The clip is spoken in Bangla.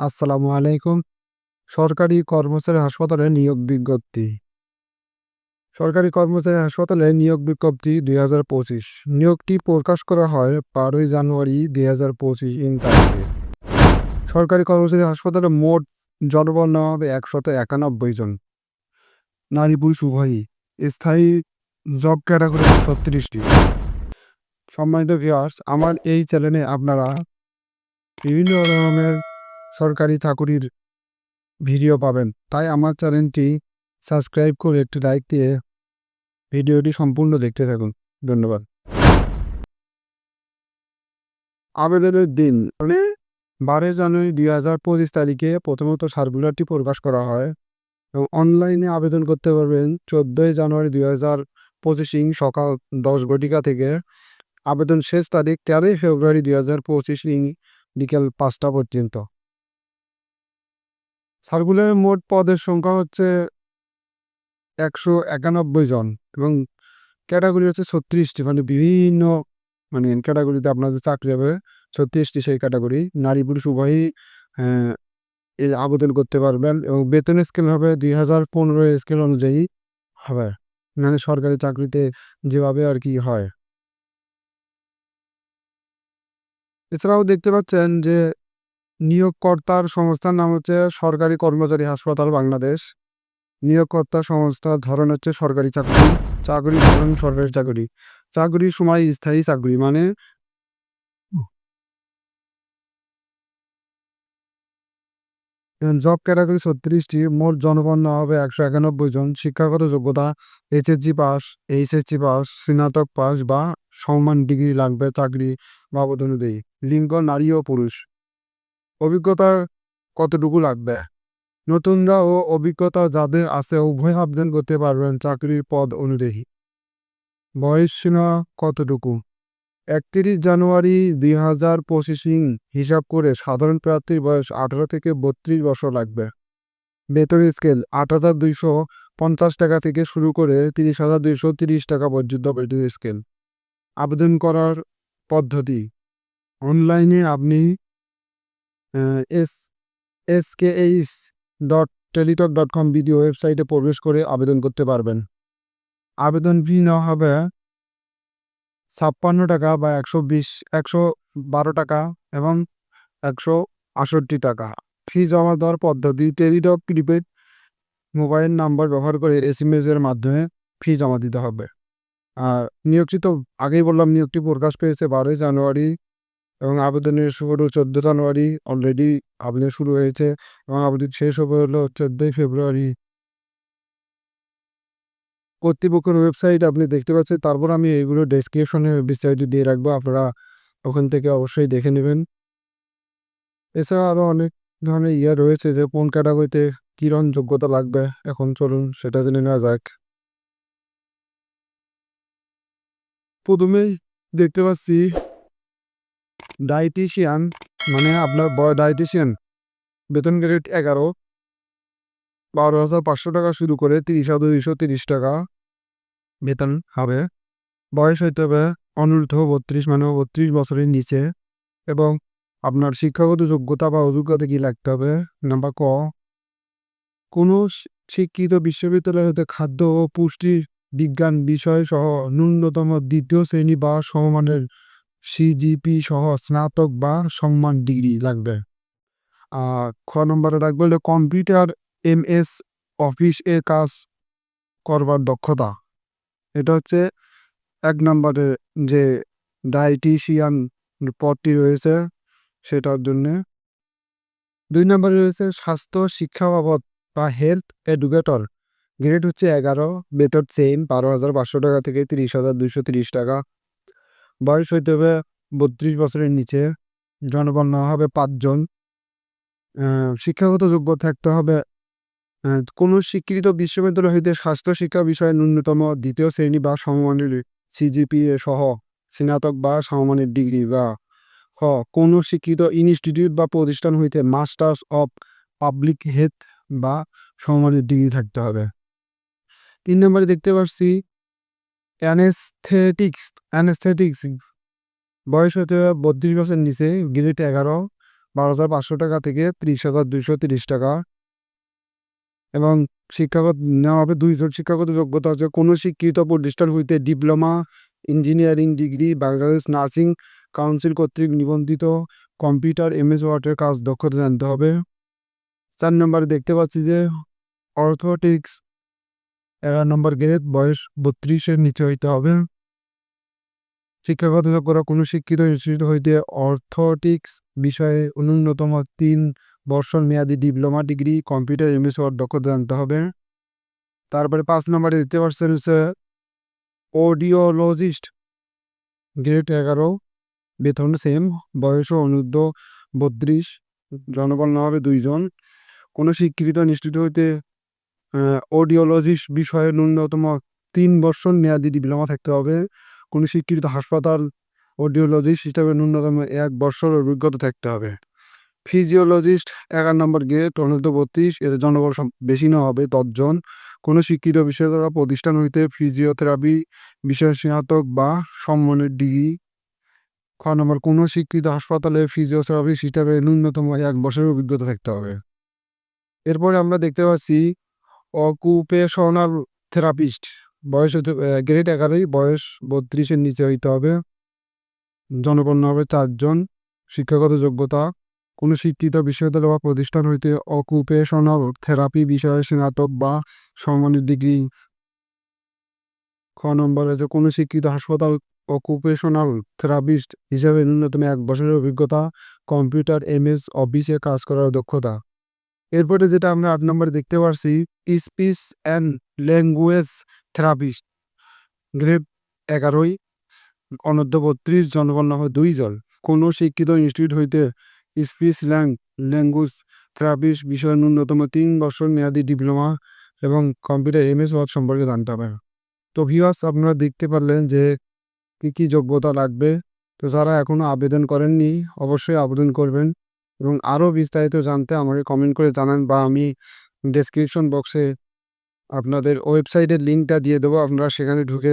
আসসালামু আলাইকুম। সরকারি কর্মচারী হাসপাতালে নিয়োগ বিজ্ঞপ্তি। সরকারি কর্মচারী হাসপাতালে নিয়োগ বিজ্ঞপ্তি দুই হাজার পঁচিশ। নিয়োগটি প্রকাশ করা হয় বারোই জানুয়ারি দুই হাজার পঁচিশ ইন তারিখে। সরকারি কর্মচারী হাসপাতালে মোট জনবল নেওয়া হবে একশত একানব্বই জন। নারী পুরুষ উভয়ই। স্থায়ী জব ক্যাটাগরি ছত্রিশটি। সম্মানিত ভিউয়ার্স, আমার এই চ্যানেলে আপনারা বিভিন্ন ধরনের সরকারি চাকুরির ভিডিও পাবেন। তাই আমার চ্যানেলটি সাবস্ক্রাইব করে একটি লাইক দিয়ে ভিডিওটি সম্পূর্ণ দেখতে থাকুন। ধন্যবাদ। আবেদনের দিন মানে বারোই জানুয়ারি দুই হাজার পঁচিশ তারিখে প্রথমত সার্কুলারটি প্রকাশ করা হয় এবং অনলাইনে আবেদন করতে পারবেন চোদ্দোই জানুয়ারি দুই হাজার পঁচিশিং সকাল দশ ঘটিকা থেকে। আবেদন শেষ তারিখ তেরোই ফেব্রুয়ারি দুই হাজার পঁচিশ পঁচিশিং বিকেল পাঁচটা পর্যন্ত। সার্কুলারের মোট পদের সংখ্যা হচ্ছে একশো একানব্বই জন এবং ক্যাটাগরি হচ্ছে ছত্রিশটি মানে বিভিন্ন মানে ক্যাটাগরিতে আপনাদের চাকরি হবে ছত্রিশটি সেই ক্যাটাগরি। নারী, পুরুষ, উভয়ই আবেদন করতে পারবেন এবং বেতন স্কেল হবে দুই হাজার পনেরো স্কেল অনুযায়ী হবে। মানে সরকারি চাকরিতে যেভাবে আর কি হয়। এছাড়াও দেখতে পাচ্ছেন যে নিয়োগকর্তার সংস্থার নাম হচ্ছে সরকারি কর্মচারী হাসপাতাল বাংলাদেশ। নিয়োগকর্তা সংস্থার ধরন হচ্ছে সরকারি চাকরি চাকরি ধরন সরকারি চাকরি। চাকরির সময় স্থায়ী চাকরি মানে জব ক্যাটাগরি ছত্রিশটি, মোট জনগণ হবে একশো একানব্বই জন। শিক্ষাগত যোগ্যতা, এইচএসজি পাস এইচএসজি পাস, স্নাতক পাস বা সম্মান ডিগ্রি লাগবে চাকরি বাবদ অনুযায়ী। লিঙ্গ, নারী ও পুরুষ। অভিজ্ঞতা কতটুকু লাগবে? নতুনরা ও অভিজ্ঞতা যাদের আছে উভয় আবেদন করতে পারবেন চাকরির পদ অনুযায়ী। বয়স সীমা কতটুকু? একত্রিশ জানুয়ারি দুই হাজার পঁচিশিং হিসাব করে সাধারণ প্রার্থীর বয়স আঠারো থেকে বত্রিশ বছর লাগবে। বেতন স্কেল আট হাজার দুইশো পঞ্চাশ টাকা থেকে শুরু করে তিরিশ হাজার দুইশো তিরিশ টাকা পর্যন্ত বেতন স্কেল। আবেদন করার পদ্ধতি। অনলাইনে আপনি S S K H dot Teletalk dot com video ওয়েবসাইটে প্রবেশ করে আবেদন করতে পারবেন। আবেদন ফি নেওয়া হবে ছাপ্পান্ন টাকা বা একশো বিশ, একশো বারো টাকা এবং একশো আষট্টি টাকা। ফি জমা দেওয়ার পদ্ধতি টেলিটক প্রিপেড মোবাইল নাম্বার ব্যবহার করে এস এম মাধ্যমে ফি জমা দিতে হবে। আর নিয়োগটি তো আগেই বললাম, নিয়োগটি প্রকাশ পেয়েছে বারোই জানুয়ারি এবং আবেদনের শুরু চোদ্দ জানুয়ারি অলরেডি আবেদন শুরু হয়েছে এবং আবেদন শেষ হবে হলো চোদ্দোই ফেব্রুয়ারি। কর্তৃপক্ষের ওয়েবসাইট আপনি দেখতে পাচ্ছেন, তারপর আমি এইগুলো ডেসক্রিপশনে বিস্তারিত দিয়ে রাখব, আপনারা ওখান থেকে অবশ্যই দেখে নেবেন। এছাড়া আরও অনেক ধরনের ইয়ে রয়েছে যে কোন ক্যাটাগরিতে কিরণ যোগ্যতা লাগবে, এখন চলুন সেটা জেনে নেওয়া যাক। প্রথমেই দেখতে পাচ্ছি ডায়েটিশিয়ান মানে আপনার বয় ডায়েটিশিয়ান বেতন গ্রেড এগারো, বারো হাজার পাঁচশো টাকা শুরু করে তিরিশ হাজার দুইশো তিরিশ টাকা বেতন হবে। বয়স হইতে হবে অনূর্ধ্ব বত্রিশ মানে বত্রিশ বছরের নিচে এবং আপনার শিক্ষাগত যোগ্যতা বা অভিজ্ঞতা কী লাগতে হবে? নাম্বার ক, কোনো শিক্ষিত বিশ্ববিদ্যালয় হতে খাদ্য ও পুষ্টি বিজ্ঞান বিষয় সহ ন্যূনতম দ্বিতীয় শ্রেণি বা সমমানের সিজিপি সহ স্নাতক বা সম্মান ডিগ্রি লাগবে। আর খ নম্বরে রাখবে হলো কম্পিউটার এম এস অফিস এ কাজ করবার দক্ষতা। এটা হচ্ছে এক নম্বরে যে ডায়েটিশিয়ান পদটি রয়েছে সেটার জন্যে। দুই নম্বরে রয়েছে স্বাস্থ্য শিক্ষা বাবদ বা হেলথ এডুকেটর। গ্রেড হচ্ছে এগারো, বেতন সেম বারো হাজার পাঁচশো টাকা থেকে তিরিশ হাজার দুইশো তিরিশ টাকা। বয়স হইতে হবে বত্রিশ বছরের নিচে। জনগণ নেওয়া হবে পাঁচজন শিক্ষাগত যোগ্য থাকতে হবে। কোনো স্বীকৃত বিশ্ববিদ্যালয় হইতে স্বাস্থ্য শিক্ষা বিষয়ে ন্যূনতম দ্বিতীয় শ্রেণি বা সমমানের সিজিপিএ সহ স্নাতক বা সমমানের ডিগ্রি বা খ, কোনো শিক্ষিত ইনস্টিটিউট বা প্রতিষ্ঠান হইতে মাস্টার্স অফ পাবলিক হেলথ বা সমমানের ডিগ্রি থাকতে হবে। তিন নম্বরে দেখতে পাচ্ছি অ্যানেস্থেটিক্স অ্যানেস্থেটিক্স বয়স হতে বত্রিশ বছর নিচে গ্রেড এগারো, বারো হাজার পাঁচশো টাকা থেকে ত্রিশ হাজার দুইশো তিরিশ টাকা। এবং শিক্ষাগত, নেওয়া হবে দুইজন শিক্ষাগত যোগ্যতা হচ্ছে কোনো শিক্ষিত প্রতিষ্ঠান হইতে diploma, engineering degree, Bangladesh nursing council কর্তৃক নিবন্ধিত কম্পিউটার, এমএস, ওয়ার্ডের কাজ দক্ষতা জানতে হবে। চার নম্বরে দেখতে পাচ্ছি যে অর্থোটিক্স এগারো নম্বর গ্রেড, বয়স বত্রিশের নিচে হইতে হবে। শিক্ষাগত যোগ্যতা কোনো শিক্ষিত ইনস্টিটিউট হইতে অর্থটিক্স বিষয়ে ন্যূনতম তিন বর্ষর মেয়াদি ডিপ্লোমা ডিগ্রি কম্পিউটার এমএস দক্ষতা জানতে হবে। তারপরে পাঁচ নম্বরে দেখতে পাচ্ছেন হচ্ছে অডিওলজিস্ট গ্রেড এগারো, বেতন সেম বয়স অনূর্ধ্ব বত্রিশ জনবল হবে দুইজন। কোনো স্বীকৃত ইনস্টিটিউট হইতে অডিওলজিস্ট বিষয়ে ন্যূনতম তিন বছর মেয়াদি ডিপ্লোমা থাকতে হবে। কোনো স্বীকৃত হাসপাতাল অডিওলজিস্ট হিসাবে ন্যূনতম এক বছর অভিজ্ঞতা থাকতে হবে। ফিজিওলজিস্ট এগারো নম্বর গেট অনূর্ধ্ব বত্রিশ, এর জনবল বেশি না হবে দশজন কোনো শিক্ষিত বিষয়করা প্রতিষ্ঠান হইতে ফিজিওথেরাপি বিষয় স্নাতক বা সম্মানের ডিগ্রি খ নম্বর, কোনো শিক্ষিত হাসপাতালে ফিজিওথেরাপিস্ট হিসাবে ন্যূনতম এক বছরের অভিজ্ঞতা থাকতে হবে। এরপরে আমরা দেখতে পাচ্ছি অকুপেশনাল থেরাপিস্ট। বয়স হতে গ্রেড এগারোই, বয়স বত্রিশের নিচে হইতে হবে। জনপন্ন হবে চারজন। শিক্ষাগত যোগ্যতা, কোনো শিক্ষিত বিশ্ববিদ্যালয় বা প্রতিষ্ঠান হইতে অকুপেশনাল থেরাপি বিষয়ে স্নাতক বা সম্মানিত ডিগ্রি। খ নম্বরে যে কোনো শিক্ষিত হাসপাতাল অকুপেশনাল থেরাপিস্ট হিসাবে ন্যূনতম এক বছরের অভিজ্ঞতা, কম্পিউটার, এমএস, অফিসে কাজ করার দক্ষতা। এরপরে যেটা আমরা আট নম্বরে দেখতে পারছি speech and language therapist grade এগারোই, অনূর্ধ্ব বত্রিশ, জনগণ হয় দুইজন কোনো শিক্ষিত ইনস্টিটিউট হইতে স্পিচ ল্যাং ল্যাঙ্গুয়েজ থেরাপিস্ট বিষয়ে ন্যূনতম তিন বছর মেয়াদি ডিপ্লোমা এবং কম্পিউটার এমএস ওয়ার্ড সম্পর্কে জানতে হবে। তো ভিউয়ার্স আপনারা দেখতে পারলেন যে কী কী যোগ্যতা লাগবে। তো যারা এখনও আবেদন করেননি, অবশ্যই আবেদন করবেন। এবং আরও বিস্তারিত জানতে আমাকে কমেন্ট করে জানান বা আমি ডেসক্রিপশন বক্সে আপনাদের ওয়েবসাইটের লিঙ্কটা দিয়ে দেবো। আপনারা সেখানে ঢুকে